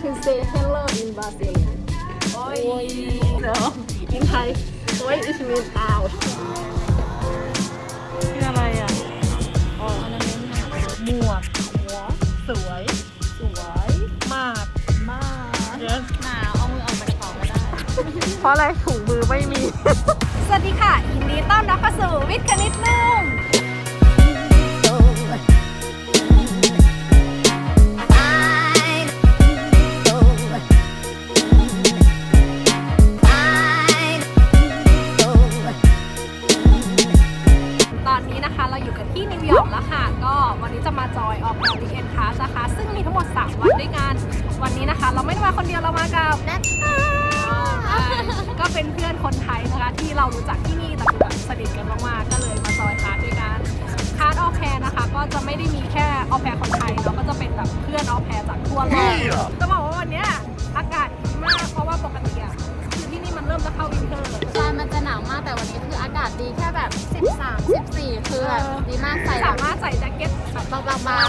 to say hello in Brazilian โอ้ย no in Thai โอ้ย it means out คืออะไรอะอ๋อหมวกหัวสวย สวยมากมาก yes หนาวเอามือออกจากกระเป๋าไม่ได้ เพราะอะไรถุงมือไม่มี สวัสดีค่ะยินดีต้อนรับเข้าสู่วิทย์คณิตนุ่ม อนนี้นะคะเราอยู่กันที่นิวยอร์กแล้วค่ะ ก็วันนี้จะมาจอยออกแบบวีเอ็นคลาสนะคะ ซึ่งมีทั้งหมด 3 วันด้วยกัน วันนี้นะคะ เราไม่ได้มาคนเดียวเรามากับแนทก็เป็นเพื่อนคนไทยนะคะที่เรารู้จักที่นี่แต่คือแบบสนิทกันมากๆก็เลยมาจอยคลาสด้วยกันคลาสออแพรนะคะ ก็จะไม่ได้มีแค่ออแพรคนไทยเนาะก็จะเป็นแบบเพื่อนออแพรจากทั่วโลกจะบอกว่าวันเนี้ย เก็ตแบบบาบ้าง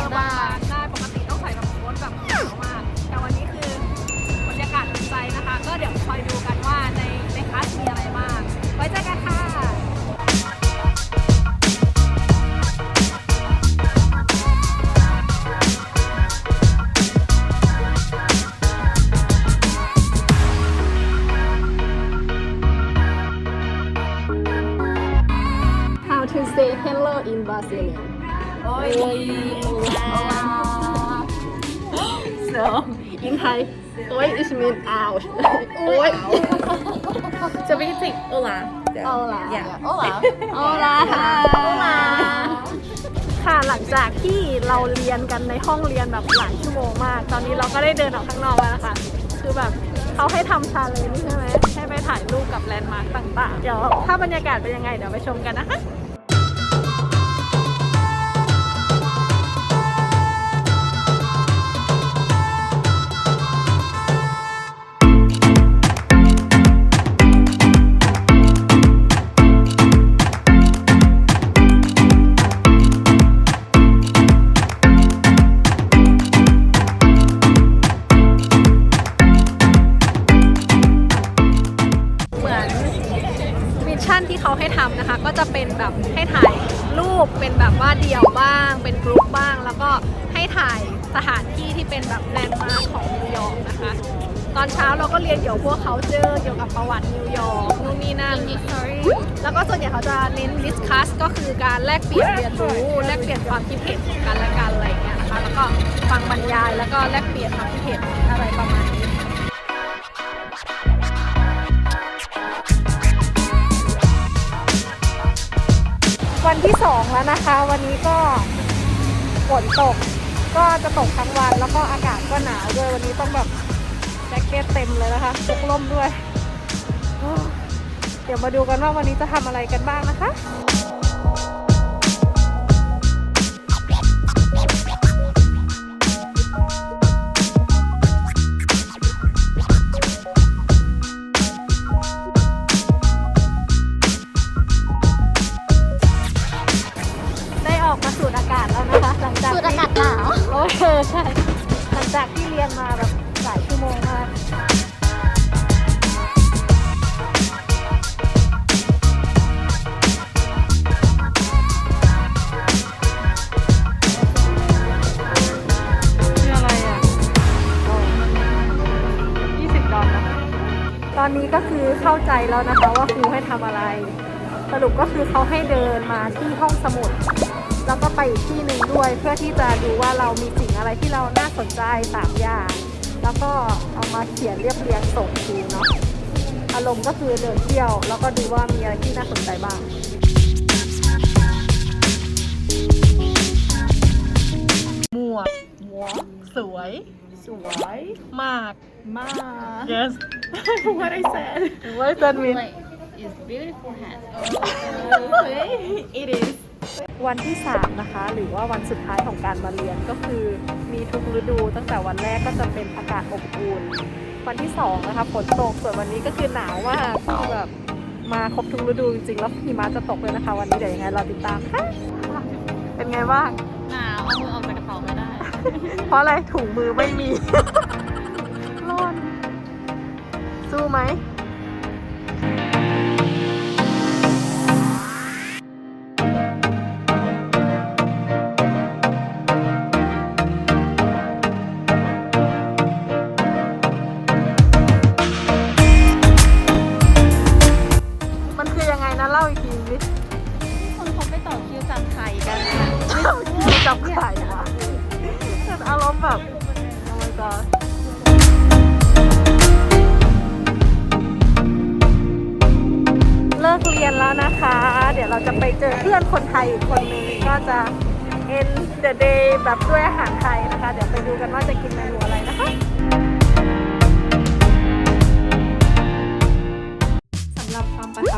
ย่าโอ้เหรอเอาล่ะเอาล่ะค่ะหลังจากที่เราเรียนกันในห้องเรียนแบบหลายชั่วโมงมาก ตอนนี้เราก็ได้เดินออกข้างนอกแล้วนะคะ คือแบบเขาให้ทำชาเลนจ์ใช่ไหมให้ไปถ่ายรูปกับแลนด์มาร์คต่างๆ เดี๋ยวถ้าบรรยากาศเป็นยังไงเดี๋ยวไปชมกันนะคะ ก็จะเป็นแบบให้ถ่ายรูปเป็นแบบว่าเดี่ยวบ้าง เป็นกรุ๊ปบ้าง แล้วก็ให้ถ่ายสถานที่ที่เป็นแบบแลนด์มาร์คของนิวยอร์กนะคะ ตอนเช้าเราก็เรียนเกี่ยวกับพวกเขาเจอเกี่ยวกับประวัตินิวยอร์กนู่นนี่นั่น history แล้วก็ส่วนใหญ่เขาจะเน้น discuss ก็คือการแลกเปลี่ยนเรียนรู้แลกเปลี่ยนความคิดเห็นกันและกันอะไรอย่างเงี้ยนะคะแล้วก็ฟังบรรยายแล้วก็แลกเปลี่ยนความคิดเห็นอะไรประมาณนี้ วันที่สองแล้วนะคะ วันนี้ก็ฝนตกก็จะตกทั้งวันแล้วก็อากาศก็หนาวด้วยวันนี้ต้องแบบแจ็คเก็ตเต็มเลยนะคะพกล่มด้วย เดี๋ยวมาดูกันว่าวันนี้จะทำอะไรกันบ้างนะคะ โอเคใช่หลังจากที่เรียนมาแบบหลายชั่วโมงมากคืออะไรอะ20ดอลลาร์ตอนนี้ก็คือเข้าใจแล้วนะคะว่าครูให้ทำอะไร สรุปก็คือเขาให้เดินมาที่ห้องสมุด แล้วก็ไปอีกที่หนึ่งด้วย เพื่อที่จะดูว่าเรามีสิ่งอะไรที่เราน่าสนใจสามอย่าง แล้วก็เอามาเขียนเรียบเรียงส่งครูเนาะอารมณ์ก็คือเดินเที่ยว แล้วก็ดูว่ามีอะไรที่น่าสนใจบ้างหมวกหัวสวย สวยมาก มาก yes What I said what does that mean Like it's beautiful hat it is วันที่ 3 นะคะ หรือว่าวันสุดท้ายของการมาเรียนก็คือมีทุกฤดู ตั้งแต่วันแรกก็จะเป็นอากาศอบอุ่นวันที่2นะคะฝนตกส่วนวันนี้ก็คือหนาวมากคือแบบมาครบทุกฤดูจริงๆแล้วหิมะจะตกเลยนะคะ วันนี้เดี๋ยวยังไงเราติดตามค่ะเป็นไงบ้างหนาวเอามือออกจากกระเป๋าไม่ได้ เพราะอะไรถุงมือไม่มีไหม จะไปเจอเพื่อนคนไทยอีกคนนึงก็จะ end the day แบบด้วยอาหารไทยนะคะ เดี๋ยวไปดูกันว่าจะกินเมนู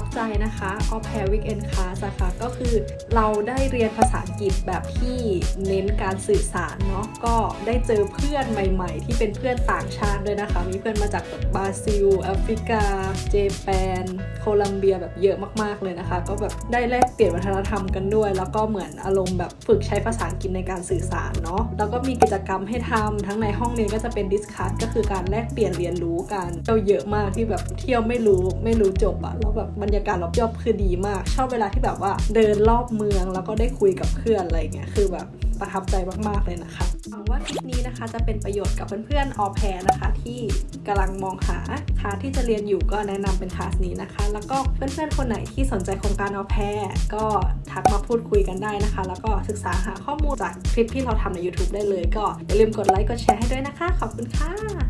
ทับใจนะคะ Au Pair Weekend Class อะค่ะก็คือเราได้เรียนภาษาอังกฤษแบบที่เน้นการสื่อสารเนาะก็ได้เจอเพื่อนใหม่ๆ ที่เป็นเพื่อนต่างชาติด้วยนะคะ มีเพื่อนมาจากบราซิลแอฟริกา เจแปน โคลัมเบียแบบเยอะมากๆเลยนะคะ ก็แบบได้แลกเปลี่ยนวัฒนธรรมกันด้วย แล้วก็เหมือนอารมณ์แบบฝึกใช้ภาษาอังกฤษในการสื่อสารเนาะแล้วก็มีกิจกรรมให้ทำทั้งในห้องเรียนก็จะเป็นดิสคัสก็คือการแลกเปลี่ยนเรียนรู้กันเราเยอะมากที่แบบเที่ยวไม่รู้ไม่รู้จบอะแล้วแบบบรรยากาศรอบๆคือดีมาก ชอบเวลาที่แบบว่าเดินรอบเมืองแล้วก็ได้คุยกับเพื่อนอะไรเงี้ยคือแบบประทับใจมากๆเลยนะคะหวังว่าคลิปนี้นะคะจะเป็นประโยชน์กับเพื่อนๆออแพรนะคะ ที่กำลังมองหาคลาสที่จะเรียนอยู่ก็แนะนำเป็นคลาสนี้นะคะ แล้วก็เพื่อนๆคนไหนที่สนใจโครงการออแพรก็ทักมาพูดคุยกันได้นะคะ แล้วก็ศึกษาหาข้อมูลจากคลิปที่เราทำใน YouTube ได้เลย ก็อย่าลืมกดไลค์กดแชร์ให้ด้วยนะคะ ขอบคุณค่ะ